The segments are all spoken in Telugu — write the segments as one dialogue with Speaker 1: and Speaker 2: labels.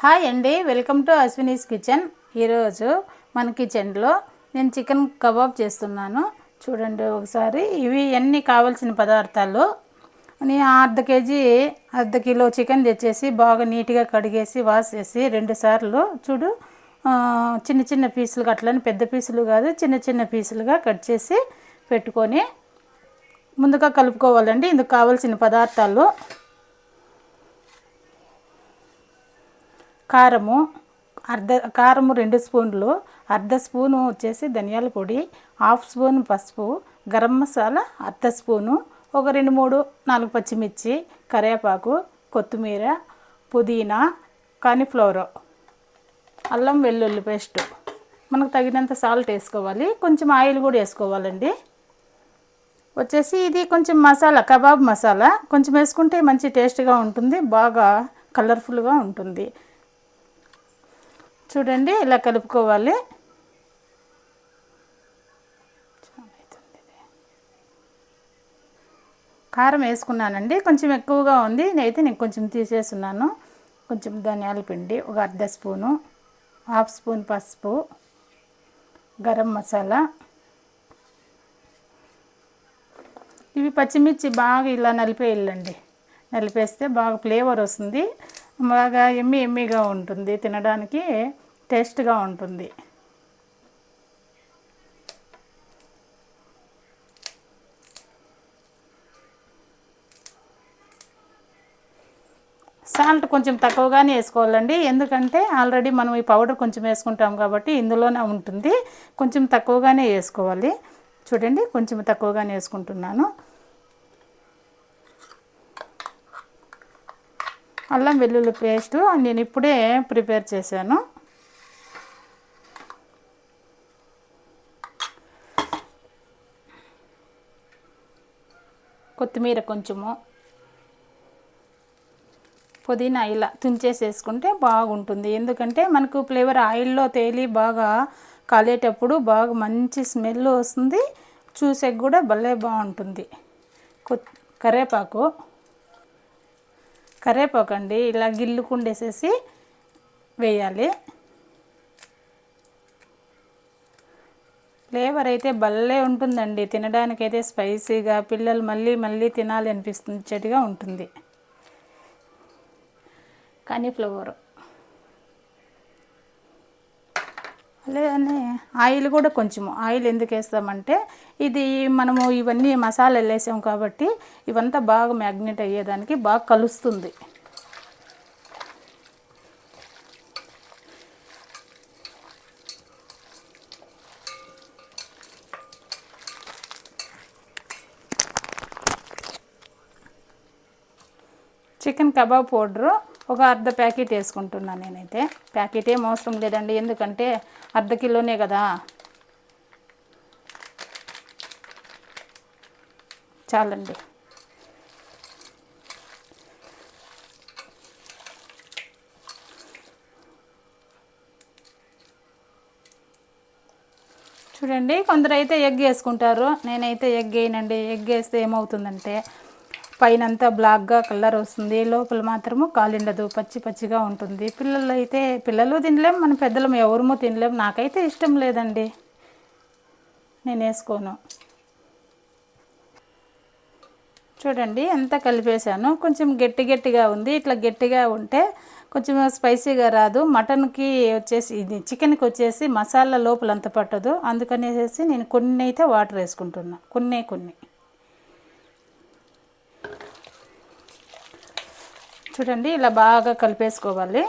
Speaker 1: హాయ్ అండి వెల్కమ్ టు అశ్వినీస్ కిచెన్. ఈరోజు మన కిచెన్లో నేను చికెన్ కబాబ్ చేస్తున్నాను. చూడండి ఒకసారి ఇవి అన్నీ కావాల్సిన పదార్థాలు? నేను అర్ధ కేజీ అర్ధ కిలో చికెన్ తెచ్చేసి బాగా నీట్గా కడిగేసి వాష్ చేసి రెండు సార్లు చూడు. చిన్న చిన్న పీసులుగా అట్లని పెద్ద పీసులు కాదు చిన్న చిన్న పీసులుగా కట్ చేసి పెట్టుకొని ముందుగా కలుపుకోవాలండి. ఇందుకు కావాల్సిన పదార్థాలు కారము అర్ధ కారము రెండు స్పూన్లు అర్ధ స్పూను వచ్చేసి ధనియాల పొడి హాఫ్ స్పూన్ పసుపు గరం మసాలా అర్ధ స్పూను ఒక రెండు మూడు నాలుగు పచ్చిమిర్చి కరివేపాకు కొత్తిమీర పుదీనా కాలీఫ్లవర్ అల్లం వెల్లుల్లి పేస్ట్. మనకు తగినంత సాల్ట్ వేసుకోవాలి. కొంచెం ఆయిల్ కూడా వేసుకోవాలండి. వచ్చేసి ఇది కొంచెం మసాలా కబాబ్ మసాలా. కొంచెం వేసుకుంటే మంచి టేస్ట్గా ఉంటుంది. బాగా కలర్ఫుల్గా ఉంటుంది. చూడండి ఇలా కలుపుకోవాలి. కారం వేసుకున్నానండి. కొంచెం ఎక్కువగా ఉంది. నేనైతే నేను కొంచెం తీసేస్తున్నాను. కొంచెం ధనియాల పిండి ఒక అర్ధ స్పూను హాఫ్ స్పూన్ పసుపు గరం మసాలా. ఇవి పచ్చిమిర్చి బాగా ఇలా నలిపేయాలండి నలిపేస్తే బాగా ఫ్లేవర్ వస్తుంది. బాగా ఎమ్మి ఎమ్మిగా ఉంటుంది తినడానికి. టేస్ట్గా ఉంటుంది. సాల్ట్ కొంచెం తక్కువగానే వేసుకోవాలండి. ఎందుకంటే ఆల్రెడీ మనం ఈ పౌడర్ కొంచెం వేసుకుంటాం కాబట్టి ఇందులోనే ఉంటుంది. కొంచెం తక్కువగానే వేసుకోవాలి. చూడండి కొంచెం తక్కువగానే వేసుకుంటున్నాను. అల్లం వెల్లుల్లి పేస్ట్ నేను ఇప్పుడే ప్రిపేర్ చేశాను. కొత్తిమీర కొంచెము పుదీనా ఇలా తుంచేసేసుకుంటే బాగుంటుంది. ఎందుకంటే మనకు ఫ్లేవర్ ఆయిల్లో తేలి బాగా కాలేటప్పుడు బాగా మంచి స్మెల్ వస్తుంది చూసే కూడా భలే బాగుంటుంది. కొత్ కరేపాకు అండి ఇలా గిల్లుకుండేసేసి వేయాలి. ఫ్లేవర్ అయితే భలే ఉంటుందండి. తినడానికైతే స్పైసీగా పిల్లలు మళ్ళీ మళ్ళీ తినాలి అనిపిస్తుంచేట్టుగా ఉంటుంది. కానీ ఫ్లేవర్. అలానే ఆయిల్ కూడా కొంచెము. ఆయిల్ ఎందుకు వేస్తామంటే ఇది మనము ఇవన్నీ మసాలాలు వేసాం కాబట్టి ఇవంతా బాగా మ్యాగ్నెట్ అయ్యేదానికి బాగా కలుస్తుంది. చికెన్ కబాబ్ పౌడరు ఒక అర్ధ ప్యాకెట్ వేసుకుంటున్నాను నేనైతే. ప్యాకెట్ ఏం అవసరం లేదండి ఎందుకంటే అర్ధ కిలోనే కదా. చాలండి. చూడండి కొందరైతే ఎగ్ వేసుకుంటారు. నేనైతే ఎగ్ వేయనండి. ఎగ్ వేస్తే ఏమవుతుందంటే పైన అంతా బ్లాక్గా కలర్ వస్తుంది. లోపల మాత్రము కాలిండదు. పచ్చి పచ్చిగా ఉంటుంది. పిల్లలు అయితే పిల్లలు తినలేం మన పెద్దలం ఎవరమో తినలేం. నాకైతే ఇష్టం లేదండి. నేను వేసుకోను. చూడండి అంతా కలిపేశాను. కొంచెం గట్టి గట్టిగా ఉంది. ఇట్లా గట్టిగా ఉంటే కొంచెం స్పైసీగా రాదు. మటన్కి వచ్చేసి ఇది చికెన్కి వచ్చేసి మసాలా లోపల అంత పట్టదు. అందుకనేసి నేను కొన్ని అయితే వాటర్ వేసుకుంటున్నా. కొన్ని కొన్ని. చూడండి ఇలా బాగా కలిపేసుకోవాలి.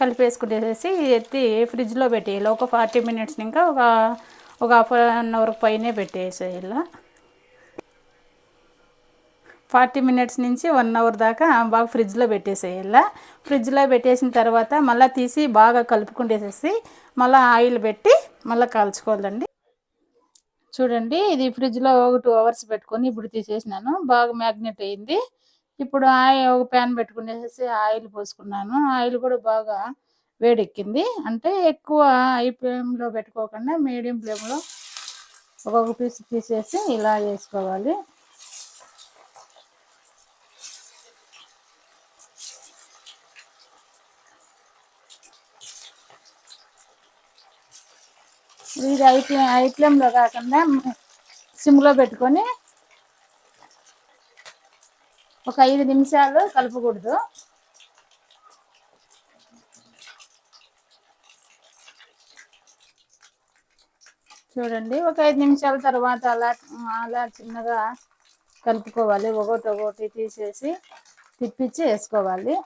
Speaker 1: కలిపేసుకునేసి ఎత్తి ఫ్రిడ్జ్లో పెట్టేయాలి. ఒక ఫార్టీ మినిట్స్ ఇంకా ఒక ఒక హాఫ్ అన్ అవర్ పైనే పెట్టేసేయాలి. ఫార్టీ మినిట్స్ నుంచి వన్ అవర్ దాకా బాగా ఫ్రిడ్జ్లో పెట్టేసేయాల. ఫ్రిడ్జ్లో పెట్టేసిన తర్వాత మళ్ళీ తీసి బాగా కలుపుకుండేసేసి మళ్ళీ ఆయిల్ పెట్టి మళ్ళీ కాల్చుకోవాలండి. చూడండి ఇది ఫ్రిడ్జ్లో ఒక టూ అవర్స్ పెట్టుకొని ఇప్పుడు తీసేసినాను. బాగా మ్యాగ్నెట్ అయింది. ఇప్పుడు ఆయిల్ ఒక ప్యాన్ పెట్టుకునేసి ఆయిల్ పోసుకున్నాను. ఆయిల్ కూడా బాగా వేడెక్కింది. అంటే ఎక్కువ హై ఫ్లేమ్లో పెట్టుకోకుండా మీడియం ఫ్లేమ్లో ఒక్కొక్క పీస్ తీసేసి ఇలా వేసుకోవాలి. ఇది హై ఫ్లేమ్ ఫ్లేమ్లో కాకుండా సిమ్లో పెట్టుకొని ఒక ఐదు నిమిషాలు కలపకూడదు. చూడండి ఒక ఐదు నిమిషాల తర్వాత అలా అలా చిన్నగా కలుపుకోవాలి. ఒకటి ఒకటి తీసేసి తిప్పించి వేసుకోవాలి.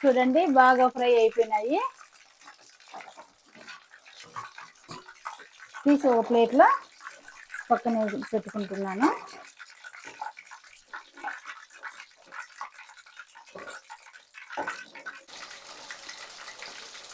Speaker 1: చూడండి బాగా ఫ్రై అయిపోయినాయి. తీసి ఒక ప్లేట్లో పక్కనే పెట్టుకుంటున్నాను.